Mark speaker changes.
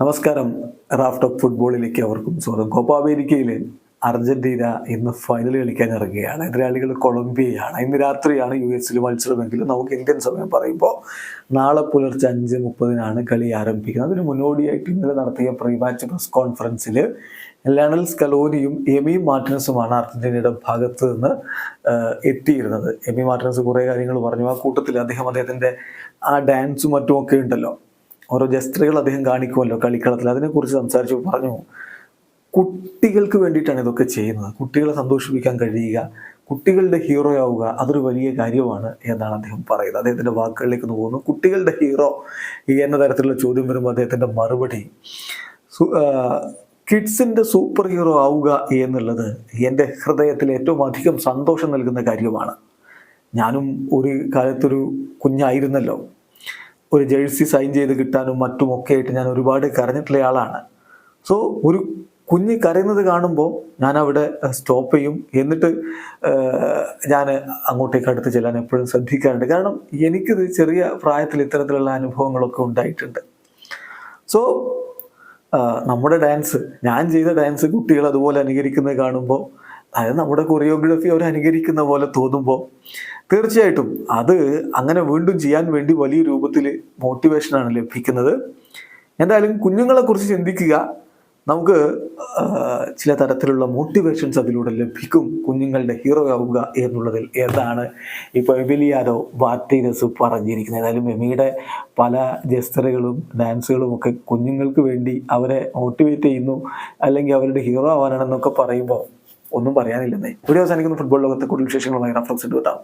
Speaker 1: നമസ്കാരം. Raft of ഫുട്ബോളിലേക്ക് അവർക്കും സ്വാഗതം. കോപ്പ അമേരിക്കയിൽ അർജന്റീന ഇന്ന് ഫൈനൽ കളിക്കാൻ ഇറങ്ങുകയാണ്. എതിരാളികൾ കൊളംബിയയാണ്. ഇന്ന് രാത്രിയാണ് യു എസിൽ മത്സരമെങ്കിലും നമുക്ക് ഇന്ത്യൻ സമയം പറയുമ്പോൾ നാളെ പുലർച്ചെ അഞ്ച് മുപ്പതിനാണ് കളി ആരംഭിക്കുന്നത്. അതിന് മുന്നോടിയായിട്ട് ഇന്നലെ നടത്തിയ പ്രീ മാച്ച് പ്രസ് കോൺഫറൻസിൽ ലണൽ സ്കലോനിയും എമി മാർട്ടിനസുമാണ് അർജന്റീനയുടെ ഭാഗത്ത് നിന്ന് എത്തിയിരുന്നത്. എമി മാർട്ടിനസ് കുറേ കാര്യങ്ങൾ പറഞ്ഞു. ആ കൂട്ടത്തിൽ അദ്ദേഹം അദ്ദേഹത്തിന്റെ ആ ഡാൻസും മറ്റും ഒക്കെ ഉണ്ടല്ലോ. ഓരോ ജസ്റ്ററുകൾ അദ്ദേഹം കാണിക്കുമല്ലോ കളിക്കളത്തിൽ. അതിനെക്കുറിച്ച് സംസാരിച്ചു പറഞ്ഞു കുട്ടികൾക്ക് വേണ്ടിയിട്ടാണ് ഇതൊക്കെ ചെയ്യുന്നത്. കുട്ടികളെ സന്തോഷിപ്പിക്കാൻ കഴിയുക കുട്ടികളുടെ ഹീറോ ആവുക അതൊരു വലിയ കാര്യമാണ് എന്നാണ് അദ്ദേഹം പറയുന്നത്. അദ്ദേഹത്തിന്റെ വാക്കുകളിലേക്ക് പോകുന്നു. കുട്ടികളുടെ ഹീറോ ഈ എന്ന തരത്തിലുള്ള ചോദ്യം വരുമ്പോൾ അദ്ദേഹത്തിന്റെ മറുപടി കിഡ്സിന്റെ സൂപ്പർ ഹീറോ ആവുക എന്നുള്ളത് എന്റെ ഹൃദയത്തിൽ ഏറ്റവും അധികം സന്തോഷം നൽകുന്ന കാര്യമാണ്. ഞാനും ഒരു കാലത്തൊരു കുഞ്ഞായിരുന്നല്ലോ. ഒരു ജേഴ്സി സൈൻ ചെയ്ത് കിട്ടാനും മറ്റുമൊക്കെ ആയിട്ട് ഞാൻ ഒരുപാട് കരഞ്ഞിട്ടുള്ള ആളാണ്. സോ ഒരു കുഞ്ഞ് കരയുന്നത് കാണുമ്പോൾ ഞാൻ അവിടെ സ്റ്റോപ്പ് ചെയ്യും. എന്നിട്ട് ഞാൻ അങ്ങോട്ടേക്ക് അടുത്ത് ചെല്ലാൻ എപ്പോഴും ശ്രദ്ധിക്കാറുണ്ട്. കാരണം എനിക്കിത് ചെറിയ പ്രായത്തിൽ ഇത്തരത്തിലുള്ള അനുഭവങ്ങളൊക്കെ ഉണ്ടായിട്ടുണ്ട്. സോ നമ്മുടെ ഡാൻസ് ഞാൻ ചെയ്ത ഡാൻസ് കുട്ടികൾ അതുപോലെ അനുകരിക്കുന്നത് കാണുമ്പോൾ അതായത് നമ്മുടെ കൊറിയോഗ്രഫി അവർ അനുകരിക്കുന്ന പോലെ തോന്നുമ്പോൾ തീർച്ചയായിട്ടും അത് അങ്ങനെ വീണ്ടും ചെയ്യാൻ വേണ്ടി വലിയ രൂപത്തിൽ മോട്ടിവേഷനാണ് ലഭിക്കുന്നത്. എന്തായാലും കുഞ്ഞുങ്ങളെക്കുറിച്ച് ചിന്തിക്കുക. നമുക്ക് ചില തരത്തിലുള്ള മോട്ടിവേഷൻസ് അതിലൂടെ ലഭിക്കും. കുഞ്ഞുങ്ങളുടെ ഹീറോ ആവുക എന്നുള്ളതിൽ ഏതാണ് ഇപ്പോൾ എമിലിയാരോ ബാർട്ടീനസ് പറഞ്ഞിരിക്കുന്നത്. ഏതായാലും എമിയുടെ പല ജസ്റ്ററുകളും ഡാൻസുകളും ഒക്കെ കുഞ്ഞുങ്ങൾക്ക് വേണ്ടി അവരെ മോട്ടിവേറ്റ് ചെയ്യുന്നു. അല്ലെങ്കിൽ അവരുടെ ഹീറോ ആവാനാണെന്നൊക്കെ പറയുമ്പോൾ ഒന്നും പറയാനില്ലെന്നേ. ഇവിടെ അവസാനിക്കുന്ന ഫുട്ബോൾ ലോകത്തെ കൂടുതൽ വിശേഷങ്ങളുമായി ഇട്ട് വിട്ടാം